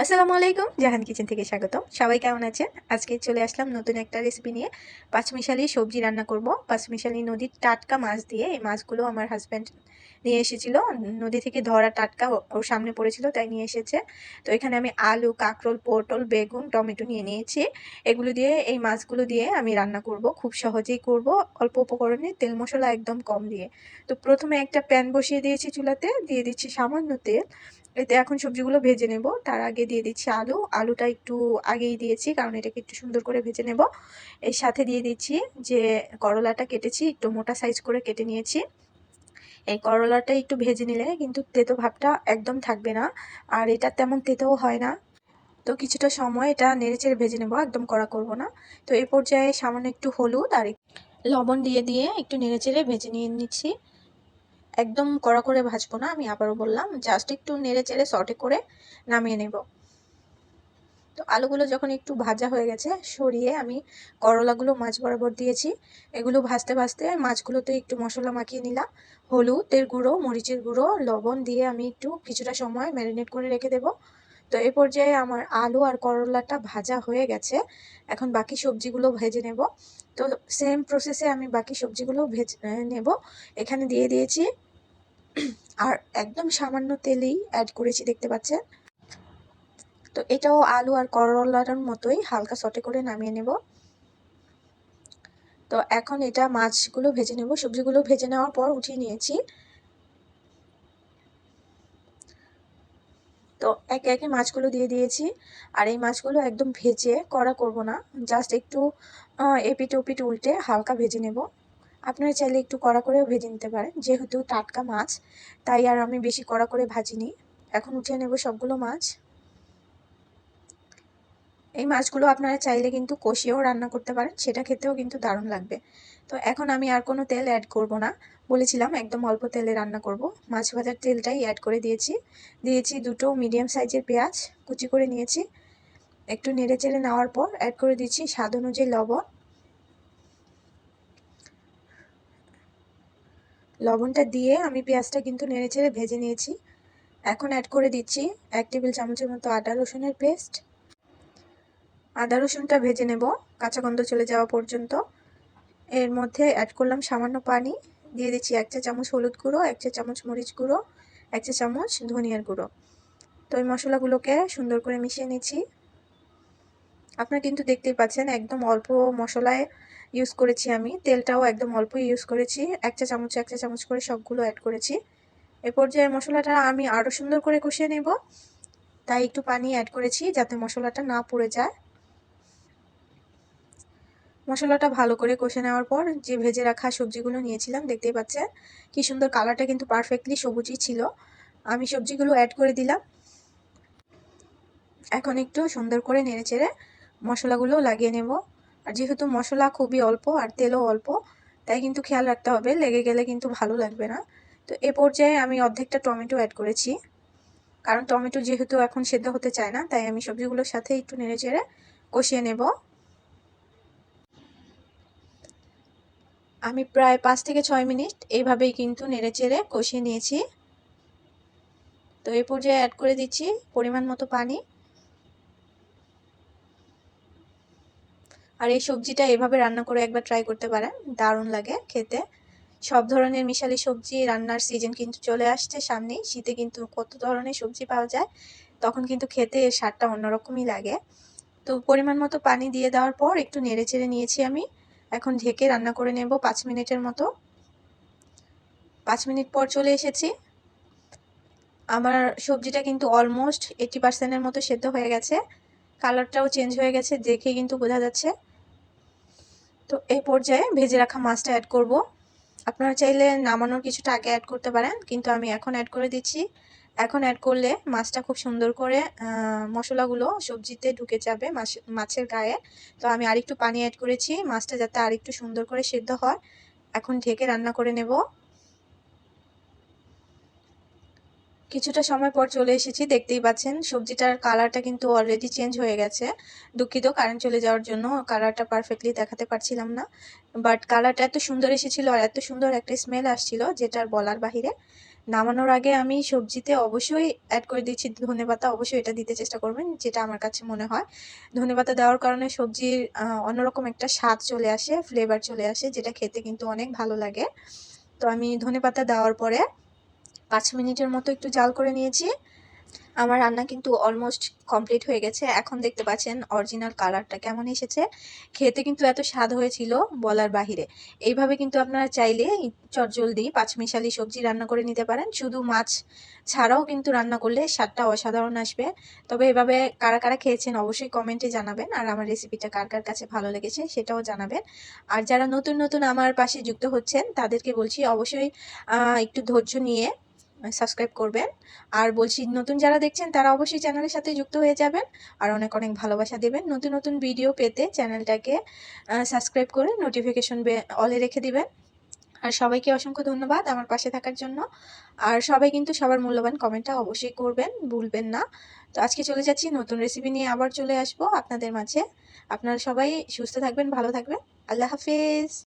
আসসালামু আলাইকুম, জাহান কিচেন থেকে স্বাগতম। সবাই কেমন আছেন? আজকে চলে আসলাম নতুন একটা রেসিপি নিয়ে। পাঁচমিশালি সবজি রান্না করব। পাঁচমিশালি নদীর টাটকা মাছ দিয়ে এই মাছগুলো আমার হাজব্যান্ড নিয়ে এসেছিল। নদী থেকে ধরা টাটকা ওর সামনে পড়েছিল, তাই নিয়ে এসেছে। তো এখানে আমি আলু, কাঁকরোল, পটল, বেগুন, টমেটো নিয়ে নিয়েছি। এগুলো দিয়ে, এই মাছগুলো দিয়ে আমি রান্না করব। খুব সহজেই করব। অল্প উপকরণে তেল মশলা একদম কম দিয়ে। তো প্রথমে একটা প্যান বসিয়ে দিয়েছি চুলাতে। দিয়ে দিচ্ছি সামান্য তেল। এতে এখন সবজিগুলো ভেজে নেব। তার আগে দিয়ে দিচ্ছি আলু। আলুটা একটু আগেই দিয়েছি, কারণ এটাকে একটু সুন্দর করে ভেজে নেব। এর সাথে দিয়ে দিচ্ছি যে করলাটা কেটেছি, একটু মোটা সাইজ করে কেটে নিয়েছি। এই করলাটা একটু ভেজে নিলে কিন্তু তেতো ভাবটা একদম থাকবে না, আর এটা তেমন তেতোও হয় না। তো কিছুটা সময় এটা নেড়েচেড়ে ভেজে নেব, একদম কড়া করব না। তো এই পর্যায়ে সামান্য একটু হলুদ আর লবণ দিয়ে দিয়ে একটু নেড়েচেড়ে ভেজে নিয়ে নিচ্ছি। একদম কড়া করে ভাজবো না, আমি আবারও বললাম জাস্ট একটু নেড়ে চেড়ে সটে করে নামিয়ে নেব। তো আলুগুলো যখন একটু ভাজা হয়ে গেছে, সরিয়ে আমি করলাগুলো মাছ বরাবর দিয়েছি। এগুলো ভাজতে ভাজতে মাছগুলোতে একটু মশলা মাখিয়ে নিলাম। হলুদের গুঁড়ো, মরিচের গুঁড়ো, লবণ দিয়ে আমি একটু কিছুটা সময় ম্যারিনেট করে রেখে দেব। তো এই পর্যায়ে আমার আলু আর করলাটা ভাজা হয়ে গেছে। এখন বাকি সবজিগুলো ভেজে নেব। তো সেম প্রসেসে আমি বাকি সবজিগুলো ভেজে নেব। এখানে দিয়ে দিয়েছি আর একদম সামান্য তেলেই অ্যাড করেছি, দেখতে পাচ্ছেন? তো এটাও আলু আর করলার মতোই, হালকা সটে করে নামিয়ে নেব। তো এখন এটা মাছগুলো ভেজে নেব। সবজিগুলো ভেজে নেওয়ার পর উঠিয়ে নিয়েছি। তো একে একে মাছগুলো দিয়ে দিয়েছি। আর এই মাছগুলো একদম ভেজে কড়া করব না, জাস্ট একটু এপিট ওপিট উল্টে হালকা ভেজে নেব। আপনারা চাইলে একটু কড়া করেও ভেজে নিতে পারেন। যেহেতু টাটকা মাছ, তাই আর আমি বেশি কড়া করে ভাজিনি। এখন উঠিয়ে নেব সবগুলো মাছ। এই মাছগুলো আপনারা চাইলে কিন্তু কষিয়েও রান্না করতে পারেন, সেটা খেতেও কিন্তু দারুণ লাগবে। তো এখন আমি আর কোনো তেল অ্যাড করব না। বলেছিলাম একদম অল্প তেলে রান্না করব। মাছ ভাজার তেলটাই অ্যাড করে দিয়েছি। দিয়েছি দুটো মিডিয়াম সাইজের পেঁয়াজ, কুচি করে নিয়েছি। একটু নেড়ে চেড়ে নেওয়ার পর অ্যাড করে দিচ্ছি স্বাদ অনুযায়ী লবণ। লবণটা দিয়ে আমি পেঁয়াজটা কিন্তু নেড়ে চেড়ে ভেজে নিয়েছি। এখন অ্যাড করে দিচ্ছি এক টেবিল চামচের মতো আদা রসুনের পেস্ট আদা রসুনটা ভেজে নেব, কাঁচা গন্ধ চলে যাওয়া পর্যন্ত। এর মধ্যে অ্যাড করলাম সামান্য পানি, দিয়ে দিচ্ছি এক চা চামচ হলুদ গুঁড়ো, এক চা চামচ মরিচ গুঁড়ো, এক চা চামচ ধনিয়ার গুঁড়ো। তো এই মশলাগুলোকে সুন্দর করে মিশিয়ে নিচ্ছি। আপনারা কিন্তু দেখতেই পাচ্ছেন একদম অল্প মশলায় ইউজ করেছি আমি। তেলটাও একদম অল্প ইউজ করেছি। এক চা চামচ, এক চা চামচ করে সবগুলো অ্যাড করেছি। এ পর্যায়ে মশলাটা আমি আরও সুন্দর করে কষিয়ে নেব। তাই একটু পানি অ্যাড করেছি যাতে মশলাটা না পড়ে যায়। মশলাটা ভালো করে কষে নেওয়ার পর যে ভেজে রাখা সবজিগুলো নিয়েছিলাম, দেখতেই পাচ্ছেন? কি সুন্দর কালারটা কিন্তু পারফেক্টলি সবুজই ছিল। আমি সবজিগুলো অ্যাড করে দিলাম। এখন একটু সুন্দর করে নেড়ে চেড়ে মশলাগুলো লাগিয়ে নেব। আর যেহেতু মশলা খুবই অল্প আর তেলও অল্প, তাই কিন্তু খেয়াল রাখতে হবে, লেগে গেলে কিন্তু ভালো লাগবে না। তো এ পর্যায়ে আমি অর্ধেকটা টমেটো অ্যাড করেছি। কারণ টমেটো যেহেতু এখন সেদ্ধ হতে চায় না, তাই আমি সবজিগুলোর সাথে একটু নেড়ে চেড়ে কষিয়ে নেব। আমি প্রায় পাঁচ থেকে ছয় মিনিট এইভাবেই কিন্তু নেড়ে চেড়ে কষিয়ে নিয়েছি। তো এই পর্যায়ে অ্যাড করে দিচ্ছি পরিমাণ মতো পানি। আর এই সবজিটা এভাবে রান্না করে একবার ট্রাই করতে পারেন, দারুণ লাগে খেতে। সব ধরনের মিশালি সবজি রান্নার সিজন কিন্তু চলে আসছে সামনেই, শীতে কিন্তু কত ধরনের সবজি পাওয়া যায়, তখন কিন্তু খেতে এর স্বাদটা অন্যরকমই লাগে। তো পরিমাণ মতো পানি দিয়ে দেওয়ার পর একটু নেড়ে চেড়ে নিয়েছি আমি, এখন ঢেকে রান্না করে নেব পাঁচ মিনিটের মতো। পাঁচ মিনিট পর চলে এসেছি। আমার সবজিটা কিন্তু অলমোস্ট এইটি পার্সেন্টের মতো সেদ্ধ হয়ে গেছে। কালারটাও চেঞ্জ হয়ে গেছে, দেখে কিন্তু বোঝা যাচ্ছে। তো এই পর্যায়ে ভেজে রাখা মাছটা অ্যাড করব। আপনারা চাইলে নামানোর কিছুটা আগে অ্যাড করতে পারেন, কিন্তু আমি এখন অ্যাড করে দিচ্ছি। এখন অ্যাড করলে মাছটা খুব সুন্দর করে মশলাগুলো সবজিতে ঢুকে যাবে মাছ, মাছের গায়ে। তো আমি আরেকটু পানি অ্যাড করেছি, মাছটা যাতে আরেকটু সুন্দর করে সেদ্ধ হয়। এখন ঢেকে রান্না করে নেব। কিছুটা সময় পর চলে এসেছি, দেখতেই পাচ্ছেন। সবজিটার কালারটা কিন্তু অলরেডি চেঞ্জ হয়ে গেছে। দুঃখিত কারেন্ট চলে যাওয়ার জন্য কালারটা পারফেক্টলি দেখাতে পারছিলাম না। বাট কালারটা এত সুন্দর এসেছিল আর এত সুন্দর একটা স্মেল আসছিল যেটার বলার বাহিরে। নামানোর আগে আমি সবজিতে অবশ্যই অ্যাড করে দিচ্ছি ধনে পাতা অবশ্যই এটা দিতে চেষ্টা করবেন, যেটা আমার কাছে মনে হয়। ধনে পাতা দেওয়ার কারণে সবজির অন্যরকম একটা স্বাদ চলে আসে ফ্লেভার চলে আসে, যেটা খেতে কিন্তু অনেক ভালো লাগে। তো আমি ধনে পাতা দেওয়ার পরে পাঁচ মিনিটের মতো একটু জাল করে নিয়েছি। আমার রান্না কিন্তু অলমোস্ট কমপ্লিট হয়ে গেছে। এখন দেখতে পাচ্ছেন অরিজিনাল কালারটা কেমন এসেছে। খেতে কিন্তু এত স্বাদ হয়েছিল বলার বাহিরে। এইভাবে কিন্তু আপনারা চাইলে চটজলদি পাঁচমিশালি সবজি রান্না করে নিতে পারেন। শুধু মাছ ছাড়াও কিন্তু রান্না করলে স্বাদটা অসাধারণ আসবে। তবে এভাবে কারা কারা খেয়েছেন অবশ্যই কমেন্টে জানাবেন। আর আমার রেসিপিটা কার কার কাছে ভালো লেগেছে সেটাও জানাবেন। আর যারা নতুন নতুন আমার পাশে যুক্ত হচ্ছেন, তাদেরকে বলছি অবশ্যই একটু ধৈর্য নিয়ে সাবস্ক্রাইব করবেন। আর বলছি, নতুন যারা দেখছেন, তারা অবশ্যই চ্যানেলের সাথে যুক্ত হয়ে যাবেন। আর অনেক অনেক ভালোবাসা দেবেন। নতুন নতুন ভিডিও পেতে চ্যানেলটাকে সাবস্ক্রাইব করে নোটিফিকেশন অলে রেখে দিবেন। আর সবাইকে অসংখ্য ধন্যবাদ আমার পাশে থাকার জন্য। আর সবাই কিন্তু সবার মূল্যবান কমেন্টটা অবশ্যই করবেন, ভুলবেন না। তো আজকে চলে যাচ্ছি, নতুন রেসিপি নিয়ে আবার চলে আসব আপনাদের মাঝে। আপনারা সবাই সুস্থ থাকবেন, ভালো থাকবেন। আল্লাহ হাফিজ।